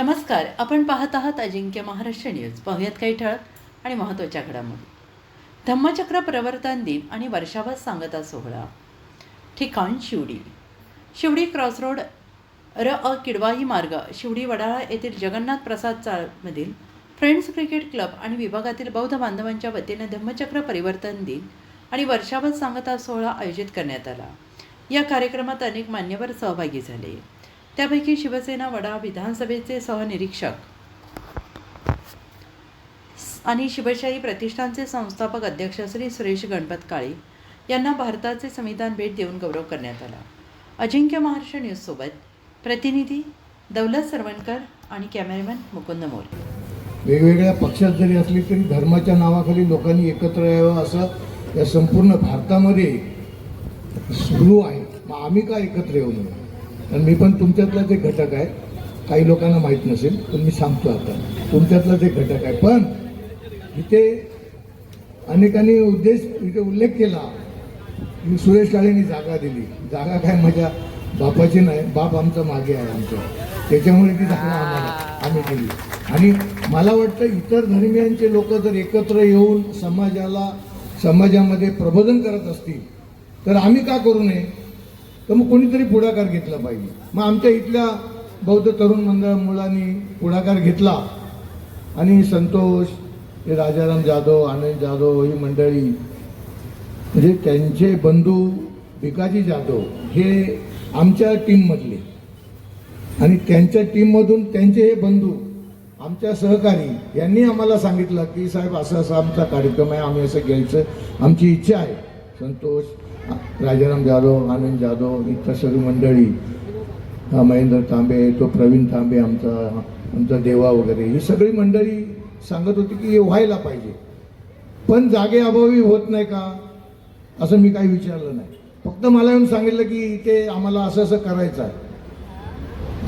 नमस्कार आपण पाहत आहात अजिंक्य महाराष्ट्र न्यूज. पाहुयात काही ठळक आणि महत्त्वाच्या घडामोडी. धम्मचक्र प्रवर्तन दिन आणि वर्षाभात सांगता सोहळा. ठिकाण शिवडी. शिवडी क्रॉसरोड र अ किडवाही मार्ग शिवडी वडाळा येथील जगन्नाथ प्रसाद चाळमधील फ्रेंड्स क्रिकेट क्लब आणि विभागातील बौद्ध बांधवांच्या वतीने धम्मचक्र परिवर्तन दिन आणि वर्षाभात सांगता सोहळा आयोजित करण्यात आला. या कार्यक्रमात अनेक मान्यवर सहभागी झाले. त्यापैकी शिवसेना वडा विधानसभेचे सहनिरीक्षक. आणि शिवशाही प्रतिष्ठानचे संस्थापक अध्यक्ष श्री सुरेश गणपत काळे यांना भारताचे संविधान भेट देऊन गौरव करण्यात आला. अजिंक्य महाराष्ट्र न्यूजसोबत प्रतिनिधी दौलत सरवणकर आणि कॅमेरामॅन मुकुंद मोरे. वेगवेगळ्या पक्षात जरी असली तरी धर्माच्या नावाखाली लोकांनी एकत्र यावं असं या संपूर्ण भारतामध्ये सुरू आहे. मग आम्ही का एकत्र येऊ नये आणि मी पण तुमच्यातला जे घटक आहे काही लोकांना माहीत नसेल पण मी सांगतो आता. तुमच्यातला जे घटक आहे. पण इथे अनेकांनी उद्देश इथे उल्लेख केला. की सुरेश काळेंनी जागा दिली. जागा काय माझ्या बापाची नाही बाप आमचा मागे आहे आमच्या त्याच्यामुळे ती जागा आम्हाला आम्ही दिली. आणि मला वाटतं इतर धर्मियांचे लोक जर एकत्र येऊन समाजाला समाजामध्ये प्रबोधन करत असतील तर आम्ही का करू नये? तर मग कोणीतरी पुढाकार घेतला पाहिजे. मग आमच्या इथल्या बौद्ध तरुण मंडळ मुलांनी पुढाकार घेतला. आणि संतोष हे राजाराम जाधव आनंद जाधव ही मंडळी म्हणजे त्यांचे बंधू भिकाजी जाधव हे आमच्या टीममधले. आणि त्यांच्या टीममधून त्यांचे हे बंधू आमच्या सहकारी यांनी आम्हाला सांगितलं की साहेब असं असा आमचा कार्यक्रम आहे आम्ही असं घ्यायचं आमची इच्छा आहे. संतोष राजाराम जाधव आनंद जाधव इथं सर्व मंडळी. महेंद्र तांबे तो प्रवीण तांबे आमचा आमचा देवा वगैरे. ही सगळी मंडळी सांगत होती की हे व्हायला पाहिजे. पण जागे अभावी होत नाही का? असं मी काही विचारलं नाही. फक्त मला येऊन सांगितलं की इथे आम्हाला असं असं करायचं आहे.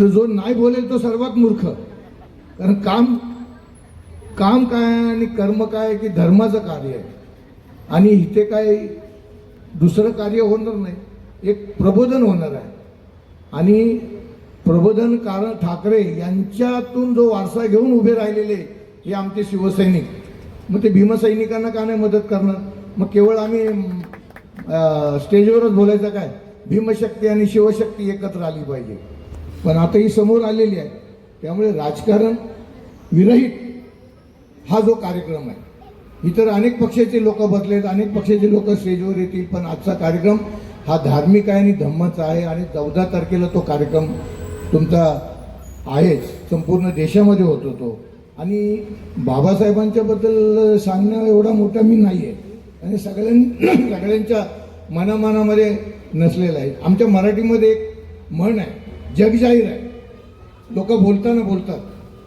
तर जो नाही बोलेल तो सर्वात मूर्ख. कारण काम काम काय आणि कर्म काय की धर्माचं कार्य आहे. आणि इथे काय दुसरं कार्य होणार नाही. एक प्रबोधन होणार आहे. आणि प्रबोधन कारण ठाकरे यांच्यातून जो वारसा घेऊन उभे राहिलेले हे आमचे शिवसैनिक. मग ते भीमसैनिकांना का नाही मदत करणार? मग केवळ आम्ही स्टेजवरच बोलायचं काय? भीमशक्ती आणि शिवशक्ती एकत्र आली पाहिजे. पण आता ही समोर आलेली आहे. त्यामुळे राजकारण विरहित हा जो कार्यक्रम आहे. इतर अनेक पक्षाचे लोक बसलेत अनेक पक्षाचे लोक स्टेजवर येतील पण आजचा कार्यक्रम हा धार्मिक आहे आणि धम्मचा आहे आणि चौदा तारखेला तो कार्यक्रम तुमचा आहेच संपूर्ण देशामध्ये होतो तो आणि बाबासाहेबांच्याबद्दल सांगणं एवढा मोठा मी नाही आहे आणि सगळ्यां सगळ्यांच्या मनामनामध्ये नसलेला आहे. आमच्या मराठीमध्ये एक म्हण आहे जग जाहीर आहे. लोक बोलताना बोलतात.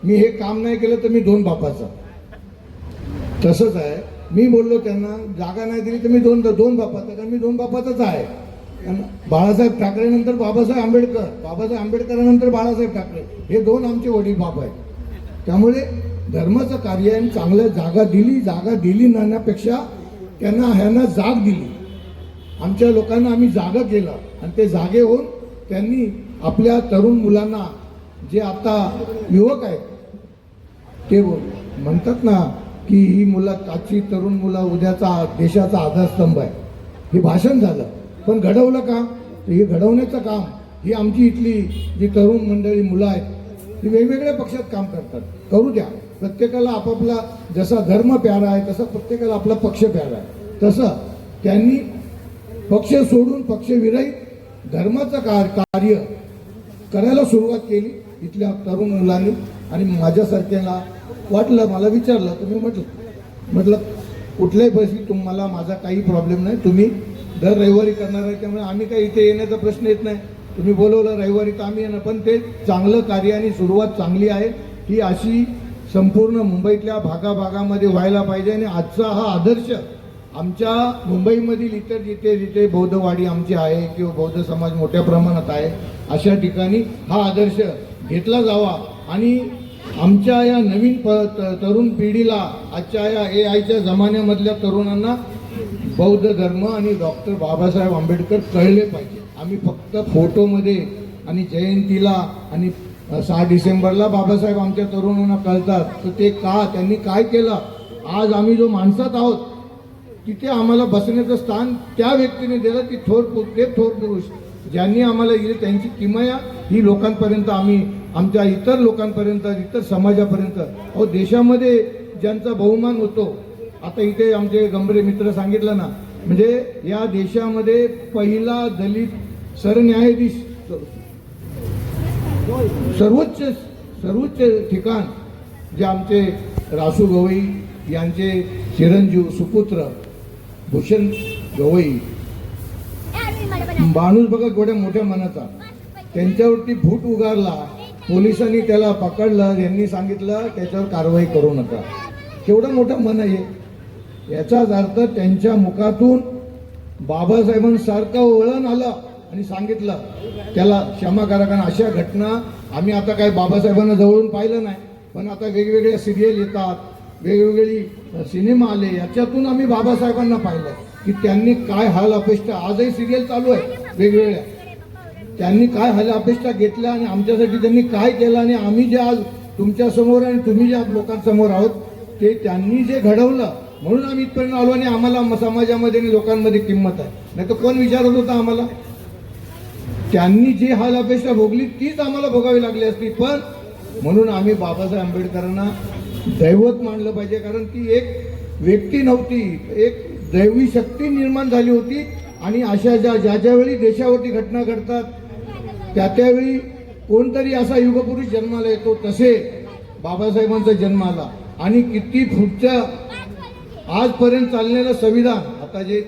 मी हे काम नाही केलं तर मी दोन बापाचं. तसंच आहे. मी बोललो त्यांना जागा नाही दिली तर मी दोन दोन बापाचा कारण मी दोन बापाचाच आहे. आणि बाळासाहेब ठाकरेनंतर बाबासाहेब आंबेडकर. बाबासाहेब आंबेडकरानंतर बाळासाहेब ठाकरे. हे दोन आमचे वडील बाप आहेत. त्यामुळे धर्माचं कार्य आहे. चांगल्या जागा दिली जागा दिली नाण्यापेक्षा त्यांना ह्यांना जाग दिली. आमच्या लोकांना आम्ही जागा केलं. आणि ते जागे होऊन त्यांनी आपल्या तरुण मुलांना जे आता युवक आहेत ते म्हणतात ना की ही मुलं आजची तरुण मुलं उद्याचा देशाचा आधारस्तंभ आहे. हे भाषण झालं. पण घडवलं का? हे घडवण्याचं काम ही आमची इथली जी तरुण मंडळी मुलं आहेत ती वेगवेगळ्या पक्षात काम करतात. करू द्या. प्रत्येकाला आपापला जसा धर्म प्यारा आहे तसा प्रत्येकाला आपला पक्ष प्यारा आहे. तसं त्यांनी पक्ष सोडून पक्षविरहित धर्माचं कार कार्य करायला सुरुवात केली इथल्या तरुण मुलांनी आणि माझ्यासारख्याला वाटलं मला विचारलं तुम्ही म्हटलं म्हटलं कुठल्याही परिस्थितीत तुम्हाला माझा काही प्रॉब्लेम नाही. तुम्ही दर रविवारी करणार आहे त्यामुळे आम्ही काही इथे येण्याचा प्रश्न येत नाही. तुम्ही बोलवलं रविवारी तर आम्ही येणार पण ते चांगलं कार्य आणि सुरुवात चांगली आहे. ही अशी संपूर्ण मुंबईतल्या भागाभागामध्ये व्हायला पाहिजे आणि आजचा हा आदर्श आमच्या मुंबईमधील इतर जिथे जिथे बौद्धवाडी आमची आहे किंवा बौद्ध समाज मोठ्या प्रमाणात आहे अशा ठिकाणी हा आदर्श घेतला जावा आणि आमच्या या नवीन प तरुण पिढीला आजच्या या ए आयच्या जमान्यामधल्या तरुणांना बौद्ध धर्म आणि डॉक्टर बाबासाहेब आंबेडकर कळले पाहिजे. आम्ही फक्त फोटोमध्ये आणि जयंतीला आणि सहा डिसेंबरला बाबासाहेब आमच्या तरुणांना कळतात. तर ते का त्यांनी काय केलं? आज आम्ही जो माणसात आहोत तिथे आम्हाला बसण्याचं स्थान त्या व्यक्तीने दिलं की थोर पु- ते थोर पुरुष. ज्यांनी आम्हाला दिले त्यांची किमया ही लोकांपर्यंत आम्ही आमच्या इतर लोकांपर्यंत इतर समाजापर्यंत. अहो देशामध्ये ज्यांचा बहुमान होतो आता इथे आमचे गंभीर मित्र सांगितलं ना म्हणजे या देशामध्ये पहिला दलित सरन्यायाधीश सर्वोच्च सर्वोच्च ठिकाण जे आमचे रासू गवई यांचे चिरंजीव सुपुत्र भूषण गवई. माणूस बघा केवढ्या मोठ्या मनाचा. त्यांच्यावरती भूट उगारला. पोलिसांनी त्याला पकडलं यांनी सांगितलं त्याच्यावर कारवाई करू नका. केवढं मोठं मन आहे याचाच अर्थ त्यांच्या मुखातून बाबासाहेबांसारखं वळण आलं आणि सांगितलं त्याला क्षमा करा कारण अशा घटना आम्ही आता काही बाबासाहेबांना जवळून पाहिलं नाही. पण आता वेगवेगळ्या सिरियल येतात वेगवेगळी सिनेमा आले याच्यातून आम्ही बाबासाहेबांना पाहिलं की त्यांनी काय हाल अपेक्षा आजही सिरियल चालू आहे वेगवेगळ्या. त्यांनी काय हाल अपेक्षा घेतल्या आणि आमच्यासाठी त्यांनी काय केलं आणि आम्ही जे आज तुमच्यासमोर आणि तुम्ही ज्या लोकांसमोर आहोत ते त्यांनी जे घडवलं म्हणून आम्ही इथपर्यंत आलो आणि आम्हाला समाजामध्ये आणि लोकांमध्ये किंमत आहे. नाही तर कोण विचारत होता आम्हाला? त्यांनी जी हाल अपेक्षा भोगली तीच आम्हाला भोगावी लागली असती. पण म्हणून आम्ही बाबासाहेब आंबेडकरांना दैवत मानलं पाहिजे कारण ती एक व्यक्ती नव्हती एक दैवी शक्ती निर्माण झाली होती. आणि अशा ज्या ज्या ज्यावेळी देशावरती घटना घडतात त्या त्यावेळी कोणतरी असा युगपुरुष जन्माला येतो तसे बाबासाहेबांचा जन्म आला. आणि किती पुढच्या आजपर्यंत चाललेलं संविधान आता जे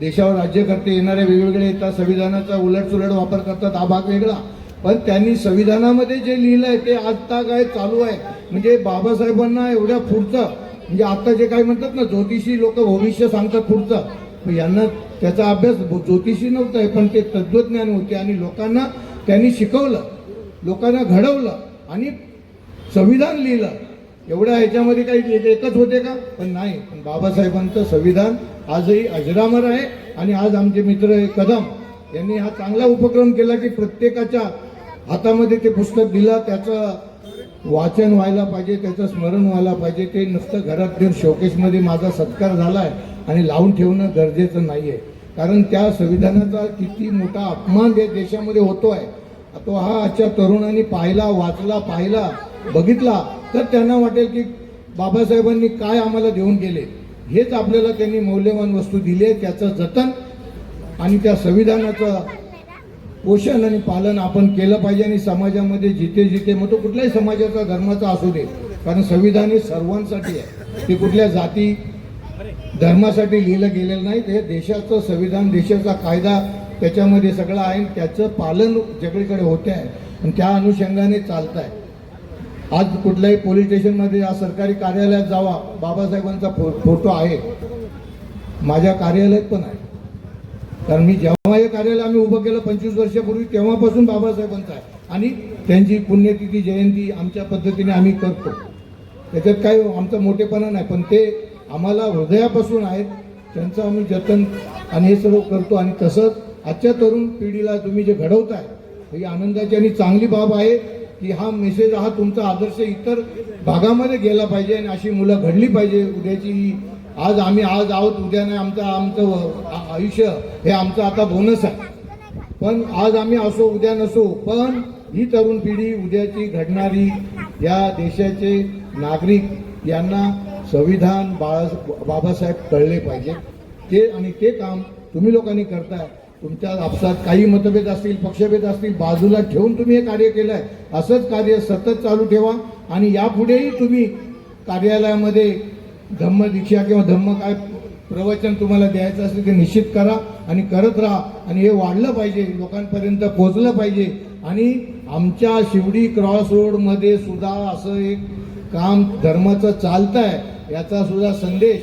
देशावर राज्यकर्ते येणारे वेगवेगळे येतात संविधानाचा उलटसुलट वापर करतात हा भाग वेगळा. पण त्यांनी संविधानामध्ये जे लिहिलं आहे ते आत्ता काय चालू आहे. म्हणजे बाबासाहेबांना एवढ्या पुढचं म्हणजे आत्ता जे काय म्हणतात ना ज्योतिषी लोक भविष्य सांगतात पुढचं यांना त्याचा अभ्यास ज्योतिषी नव्हता आहे पण ते तत्वज्ञान होते आणि लोकांना त्यांनी शिकवलं लोकांना घडवलं आणि संविधान लिहिलं. एवढ्या ह्याच्यामध्ये काही एक- एकच होते का? पण नाही. पण बाबासाहेबांचं संविधान आजही अजरामर आहे आणि आज आमचे मित्र हे कदम यांनी हा चांगला उपक्रम केला की प्रत्येकाच्या हातामध्ये ते पुस्तक दिलं त्याचं वाचन व्हायला पाहिजे त्याचं स्मरण व्हायला पाहिजे. ते नुसतं घरात देऊन शोकेशमध्ये माझा सत्कार झाला आहे आणि लावून ठेवणं गरजेचं नाही आहे कारण त्या संविधानाचा किती मोठा अपमान या देशामध्ये होतो आहे तो हा आजच्या तरुणांनी पाहिला वाचला पाहिला बघितला तर त्यांना वाटेल की बाबासाहेबांनी काय आम्हाला देऊन गेले. हेच आपल्याला त्यांनी मौल्यवान वस्तू दिली आहे त्याचं जतन आणि त्या संविधानाचं पोषण आणि पालन आपण केलं पाहिजे आणि समाजामध्ये जिथे जिथे मग तो कुठल्याही समाजाचा धर्माचा असू दे कारण संविधान हे सर्वांसाठी आहे. ते कुठल्या जाती धर्मासाठी लिहिलं गेलेलं नाही. ते देशाचं संविधान देशाचा कायदा त्याच्यामध्ये सगळं आहे आणि त्याचं पालन जगळीकडे होते आहे आणि त्या अनुषंगाने चालत आहे आज कुठल्याही पोलीस स्टेशनमध्ये आज सरकारी कार्यालयात जावा बाबासाहेबांचा फो फोटो आहे. माझ्या कार्यालयात पण आहे. कारण मी जेव्हा हे कार्यालय आम्ही उभं केलं पंचवीस वर्षापूर्वी तेव्हापासून बाबासाहेबांचा आहे. आणि त्यांची पुण्यतिथी जयंती आमच्या पद्धतीने आम्ही करतो. त्याच्यात काही हो, आमचा मोठेपणा नाही पण ते आम्हाला हृदयापासून आहेत. त्यांचं आम्ही जतन आणि हे सर्व करतो. आणि तसंच आजच्या तरुण पिढीला तुम्ही जे घडवताय ही आनंदाची आणि चांगली बाब आहे की हा मेसेज हा तुमचा आदर्श इतर भागामध्ये गेला पाहिजे आणि अशी मुलं घडली पाहिजे. उद्याची ही आज आम्ही आज आहोत. उद्या नाही आमचं आमचं आयुष्य हे आमचं आता बोनस आहे. पण आज आम्ही असो उद्या नसो पण ही तरुण पिढी उद्याची घडणारी या देशाचे नागरिक यांना संविधान बाळा बाबासाहेब कळले पाहिजे. ते आणि ते काम तुम्ही लोकांनी करताय. तुमच्या आपसात काही मतभेद असतील पक्षभेद असतील बाजूला ठेवून तुम्ही हे कार्य केलं आहे असंच कार्य सतत चालू ठेवा आणि यापुढेही तुम्ही कार्यालयामध्ये धम्म दीक्षा किंवा धम्म काय प्रवचन तुम्हाला द्यायचं असेल ते निश्चित करा आणि करत राहा. आणि हे वाढलं पाहिजे लोकांपर्यंत पोचलं पाहिजे. आणि आमच्या शिवडी क्रॉस रोडमध्ये सुद्धा असं एक काम धर्माचं चालतं आहे याचा सुद्धा संदेश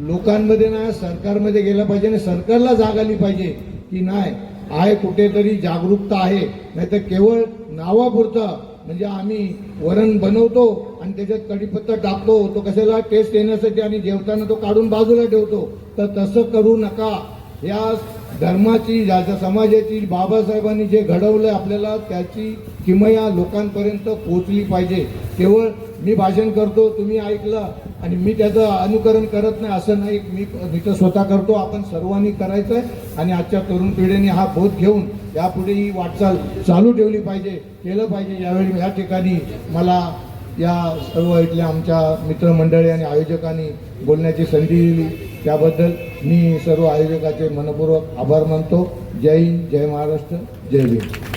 लोकांमध्ये ना सरकारमध्ये गेला पाहिजे आणि सरकारला जाग आली पाहिजे की नाही आहे कुठेतरी जागरूकता आहे. नाहीतर केवळ नावापुरतं म्हणजे आम्ही वरण बनवतो आणि त्याच्यात कडीपत्ता टाकतो तो कशाला टेस्ट येण्यासाठी आणि जेवताना तो काढून बाजूला ठेवतो. तर तसं करू नका. या धर्माची ज्या समाजाची बाबासाहेबांनी जे घडवलं आपल्याला त्याची किमया लोकांपर्यंत पोहोचली पाहिजे. केवळ मी भाषण करतो तुम्ही ऐकलं आणि मी त्याचं अनुकरण करत नाही असं नाही. मी मी तर स्वतः करतो आपण सर्वांनी करायचं आहे आणि आजच्या तरुण पिढीने हा बोध घेऊन यापुढे ही वाटचाल चालू ठेवली पाहिजे केलं पाहिजे. यावेळी या ठिकाणी मला या सर्व इथल्या आमच्या मित्रमंडळी आणि आयोजकांनी बोलण्याची संधी दिली. त्याबद्दल मी सर्व आयोजकाचे मनपूर्वक आभार मानतो. जय हिंद जय महाराष्ट्र जय भीम.